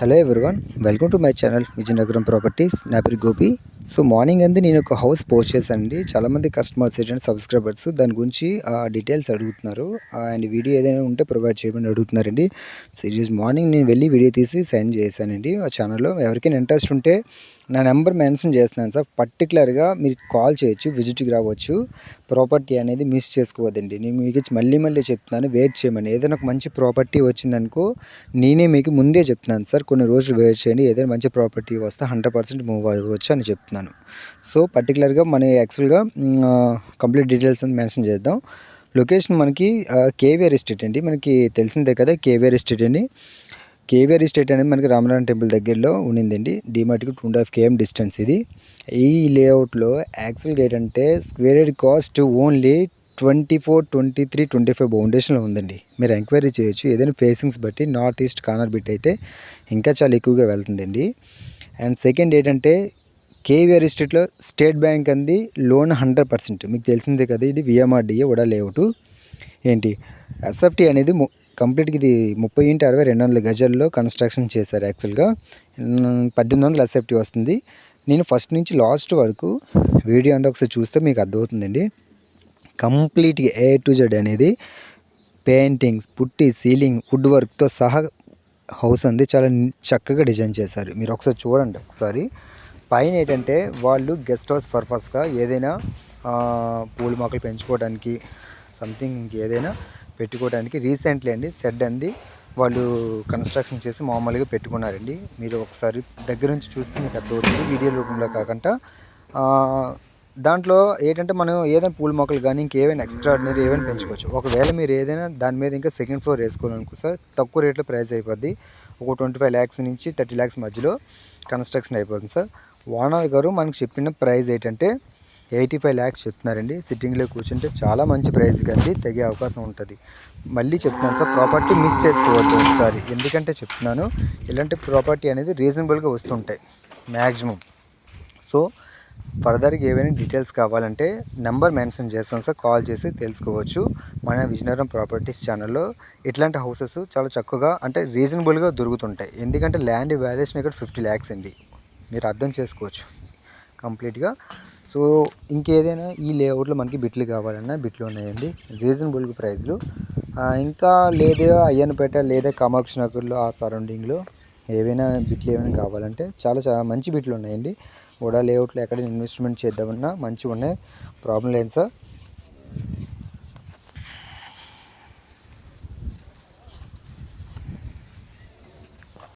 Hello everyone welcome to my channel Vizianagaram properties నా పేరు Gopi. So morning అంది నేను ఒక హౌస్ పోస్ట్ చేశానండి చాలామంది కస్టమర్స్ ఏంటంటే సబ్స్క్రైబర్స్ దాని గురించి డీటెయిల్స్ అడుగుతున్నారు. అండ్ వీడియో ఏదైనా ఉంటే ప్రొవైడ్ చేయమని అడుగుతున్నారండి. సో ఈరోజు మార్నింగ్ నేను వెళ్ళి వీడియో తీసి సెండ్ చేశానండి. ఆ ఛానల్లో ఎవరికైనా ఇంట్రెస్ట్ ఉంటే నా నెంబర్ మెన్షన్ చేస్తున్నాను సార్. పర్టికులర్గా మీరు కాల్ చేయొచ్చు విజిట్కి రావచ్చు. ప్రాపర్టీ అనేది మిస్ చేసుకోవద్దండి. నేను మీకు మళ్ళీ మళ్ళీ చెప్తున్నాను వెయిట్ చేయమని. ఏదైనా ఒక మంచి ప్రాపర్టీ వచ్చిందనుకో నేనే మీకు ముందే చెప్తున్నాను సార్. కొన్ని రోజులు వెయిట్ చేయండి. ఏదైనా మంచి ప్రాపర్టీ వస్తే హండ్రెడ్ పర్సెంట్ మూవ్ అవ్వచ్చు అని చెప్తున్నాను. సో పర్టికులర్గా మన యాక్చువల్గా కంప్లీట్ డీటెయిల్స్ అని మెన్షన్ చేద్దాం. లొకేషన్ మనకి కేవీఆర్ ఎస్టేట్ అండి. మనకి తెలిసిందే కదా కేవీఆర్ ఎస్టేట్ అండి. కేవీఆర్ ఎస్టేట్ అనేది మనకి రామనారాయణ టెంపుల్ దగ్గరలో ఉండిందండి. డిమార్ట్కి two and half KM distance ఇది. ఈ లేఅవుట్లో యాక్చువల్గా ఏంటంటే square yard cost only twenty four twenty three twenty five బౌండేషన్లో ఉందండి. మీరు ఎంక్వైరీ చేయొచ్చు. ఏదైనా ఫేసింగ్స్ బట్టి నార్త్ ఈస్ట్ కార్నర్ బిట్ అయితే ఇంకా చాలా ఎక్కువగా వెళ్తుందండి. అండ్ సెకండ్ ఏంటంటే కేవీఆర్ ఎస్టేట్లో స్టేట్ బ్యాంక్ అంది లోన్ హండ్రెడ్ పర్సెంట్. మీకు తెలిసిందే కదా ఇది విఎంఆర్డిఏ కూడా లేఅవుట్. ఏంటి? ఎస్ఎఫ్టీ అనేది కంప్లీట్గా ఇది ముప్పై ఇంటి అరవై రెండు వందల గజాల్లో కన్స్ట్రక్షన్ చేశారు యాక్చువల్గా. పద్దెనిమిది వందల ఎస్ఎఫ్టీ వస్తుంది. నేను ఫస్ట్ నుంచి లాస్ట్ వరకు వీడియో అంతా ఒకసారి చూస్తే మీకు అర్థమవుతుందండి. కంప్లీట్గా ఏ టు జెడ్ అనేది పెయింటింగ్స్ పుట్టి సీలింగ్ వుడ్ వర్క్తో సహా హౌస్ అంది. చాలా చక్కగా డిజైన్ చేశారు. మీరు ఒకసారి చూడండి ఒకసారి. పైన ఏంటంటే వాళ్ళు గెస్ట్ హౌస్ పర్పస్గా ఏదైనా పూల మొక్కలు పెంచుకోవడానికి సంథింగ్ ఏదైనా పెట్టుకోవడానికి రీసెంట్లీ అండి షెడ్ అంది వాళ్ళు కన్స్ట్రక్షన్ చేసి మామూలుగా పెట్టుకున్నారండి. మీరు ఒకసారి దగ్గర నుంచి చూస్తే మీకు అర్థమవుతుంది వీడియో రూపంలో కాకుండా దాంట్లో ఏంటంటే మనం ఏదైనా పూల మొక్కలు కానీ ఇంకేమైనా ఎక్స్ట్రాడినరీ ఏమైనా పెంచుకోవచ్చు. ఒకవేళ మీరు ఏదైనా దాని మీద ఇంకా సెకండ్ ఫ్లోర్ వేసుకోవాలనుకో సార్ తక్కువ రేట్లో ప్రైస్ అయిపోద్ది. ఒక ట్వంటీ ఫైవ్ ల్యాక్స్ నుంచి థర్టీ ల్యాక్స్ మధ్యలో కన్స్ట్రక్షన్ అయిపోతుంది సార్. ఓనర్ గారు మనకు చెప్పిన ప్రైస్ ఏంటంటే ఎయిటీ ఫైవ్ ల్యాక్స్ చెప్తున్నారండి. సిట్టింగ్లో కూర్చుంటే చాలా మంచి ప్రైస్ కండి. తగ్గే అవకాశం ఉంటుంది. మళ్ళీ చెప్తున్నాను సార్ ప్రాపర్టీ మిస్ చేసుకోవద్దు ఒకసారి. ఎందుకంటే చెప్తున్నాను ఇలాంటి ప్రాపర్టీ అనేది రీజనబుల్గా వస్తుంటాయి మ్యాక్సిమం సో ఫర్దర్గా ఏవైనా డీటెయిల్స్ కావాలంటే నెంబర్ మెన్షన్ చేస్తాను సార్ కాల్ చేసి తెలుసుకోవచ్చు. మన విజయనగరం ప్రాపర్టీస్ ఛానల్లో ఇట్లాంటి హౌసెస్ చాలా చక్కగా అంటే రీజనబుల్గా దొరుకుతుంటాయి. ఎందుకంటే ల్యాండ్ వాల్యుయేషన్ ఇక్కడ ఫిఫ్టీ ల్యాక్స్ అండి. మీరు అర్థం చేసుకోవచ్చు కంప్లీట్గా. సో ఇంకేదైనా ఈ లేఅవుట్లో మనకి బిట్లు కావాలన్నా బిట్లు ఉన్నాయండి. రీజనబుల్ ప్రైస్లు. ఇంకా లేదా అయ్యన్నపేట లేదా కామాక్షి నగర్లో ఆ సరౌండింగ్లో ఏవైనా బిట్లు ఏమైనా కావాలంటే చాలా చాలా మంచి బిట్లు ఉన్నాయండి. కూడా లేఅవుట్లో ఎక్కడ ఇన్వెస్ట్మెంట్ చేద్దామన్నా మంచిగా ఉన్నాయి ప్రాబ్లం లేదు సార్.